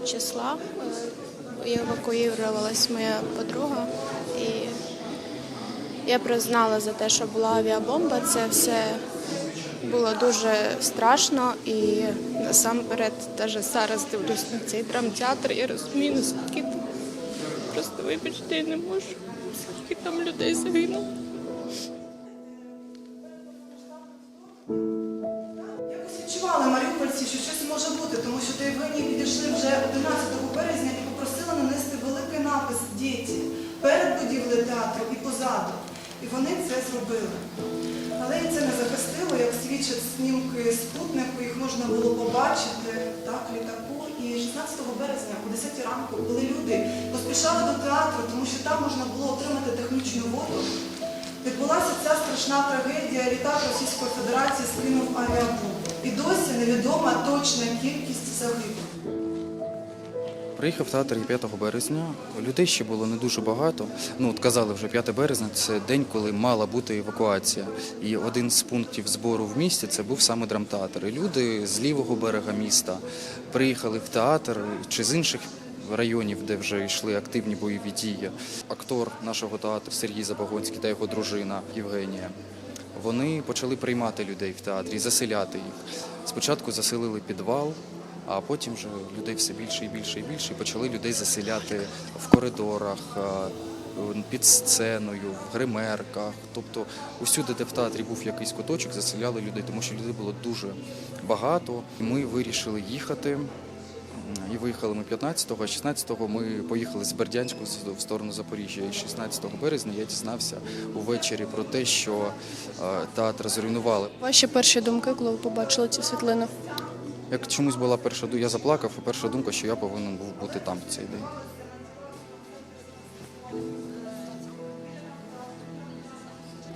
числа е, евакуювалась моя подруга, і я признала за те, що була авіабомба. Це все було дуже страшно і насамперед, навіть зараз дивлюсь на цей драмтеатр, я розумію, наскільки просто вибачте, я не можу, скільки там людей загинуло. Може бути, тому що до Євгенії підійшли вже 11 березня і попросили нанести великий напис «Діти» перед будівлею театру і позаду. І вони це зробили. Але і це не захистило, як свідчать знімки спутнику, їх можна було побачити так, літаку. І 16 березня о 10 ранку, коли люди поспішали до театру, тому що там можна було отримати технічну воду, відбулася ця страшна трагедія. Літак Російської Федерації скинув авіабомбу. І досі невідома точна кількість загиблих. Приїхав театр 5 березня. Людей ще було не дуже багато. Ну, от казали вже 5 березня це день, коли мала бути евакуація. І один з пунктів збору в місті це був саме драмтеатр. І люди з лівого берега міста приїхали в театр чи з інших районів, де вже йшли активні бойові дії. Актор нашого театру Сергій Забагонський та його дружина Євгенія. Вони почали приймати людей в театрі, заселяти їх. Спочатку заселили підвал, а потім вже людей все більше і більше і більше. І почали людей заселяти в коридорах, е, під сценою, в гримерках. Тобто усюди, де в театрі був якийсь куточок, заселяли людей, тому що людей було дуже багато. Ми вирішили їхати. І виїхали ми 15-го, а 16-го ми поїхали з Бердянську з- в сторону Запоріжжя. І 16 березня я дізнався увечері про те, що е, театр зруйнували. Ваші перші думки, коли ви побачили ці світлини? Як чомусь була перша думка, я заплакав, і перша думка, що я повинен був бути там в цей день.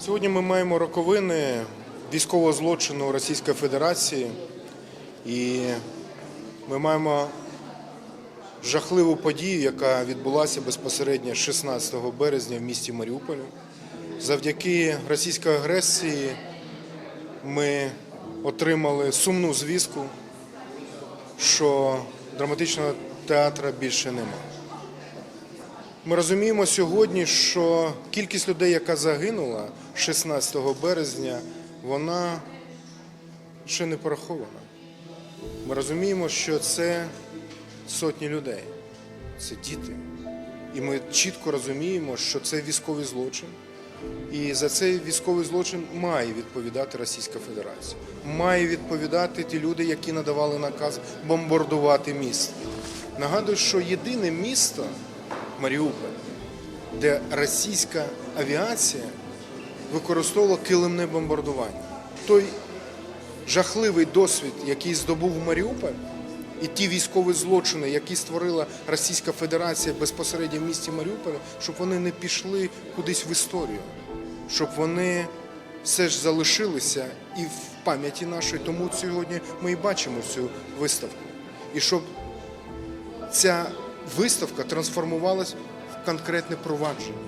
Сьогодні ми маємо роковини військового злочину Російської Федерації, і ми маємо жахливу подію, яка відбулася безпосередньо 16 березня в місті Маріуполі. Завдяки російській агресії ми отримали сумну звістку, що драматичного театру більше немає. Ми розуміємо сьогодні, що кількість людей, яка загинула 16 березня, вона ще не порахована. Ми розуміємо, що це сотні людей, це діти. І ми чітко розуміємо, що це військовий злочин. І за цей військовий злочин має відповідати Російська Федерація. Має відповідати ті люди, які надавали наказ бомбардувати місто. Нагадую, що єдине місто Маріуполь, де російська авіація використовувала килимне бомбардування. Той жахливий досвід, який здобув Маріуполь, і ті військові злочини, які створила Російська Федерація безпосередньо в місті Маріуполя, щоб вони не пішли кудись в історію, щоб вони все ж залишилися і в пам'яті нашої. Тому сьогодні ми і бачимо цю виставку. І щоб ця виставка трансформувалась в конкретне провадження.